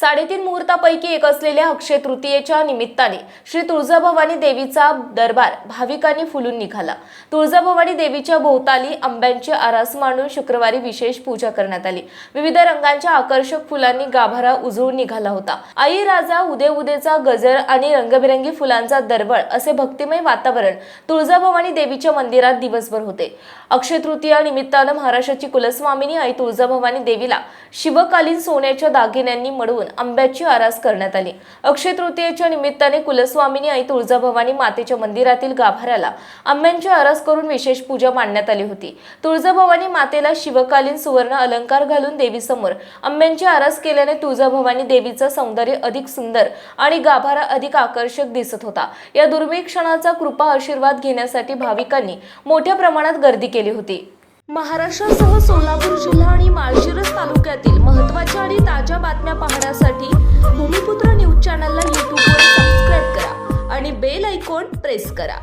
साडेतीन मुहूर्तापैकी एक असलेल्या अक्षय तृतीयेच्या निमित्ताने श्री तुळजाभवानी देवीचा दरबार भाविकांनी फुलून निघाला. तुळजाभवानी देवीच्या भोवताली आंब्यांची आरास मांडून शुक्रवारी विशेष पूजा करण्यात आली. विविध रंगांच्या आकर्षक फुलांनी गाभारा उजळून निघाला होता. आई राजा उदे उदेचा गजर आणि रंगबिरंगी फुलांचा दरबळ असे भक्तिमय वातावरण तुळजाभवानी देवीच्या मंदिरात दिवसभर होते. अक्षय तृतीया निमित्तानं महाराष्ट्राची कुलस्वामिनी आई तुळजाभवानी देवीला शिवकालीन सोन्याच्या दागिन्यांनी मडवून आंब्याची आरास करण्यात आली. अक्षय तृतीयेच्या निमित्ताने कुलस्वामिनी आई तुळजाभवानी मातेच्या मंदिरातील गाभाऱ्याला आंब्यांची आरास करून विशेष पूजा मांडण्यात आली होती. तुळजाभवानी मातेला शिवकालीन सुवर्ण अलंकार घालून देवीसमोर आंब्यांची आरास केल्याने तुळजाभवानी देवीचं सौंदर्य अधिक सुंदर आणि गाभारा अधिक आकर्षक दिसत होता. या दुर्मिळ क्षणाचा कृपा आशीर्वाद घेण्यासाठी भाविकांनी मोठ्या प्रमाणात गर्दी केली होती. महाराष्ट्रासह सोलापूर जिल्हा ताज्या बातम्या पाहण्यासाठी भूमिपुत्र न्यूज चॅनलला यूट्यूबवर सबस्क्राईब करा आणि बेल आयकॉन प्रेस करा.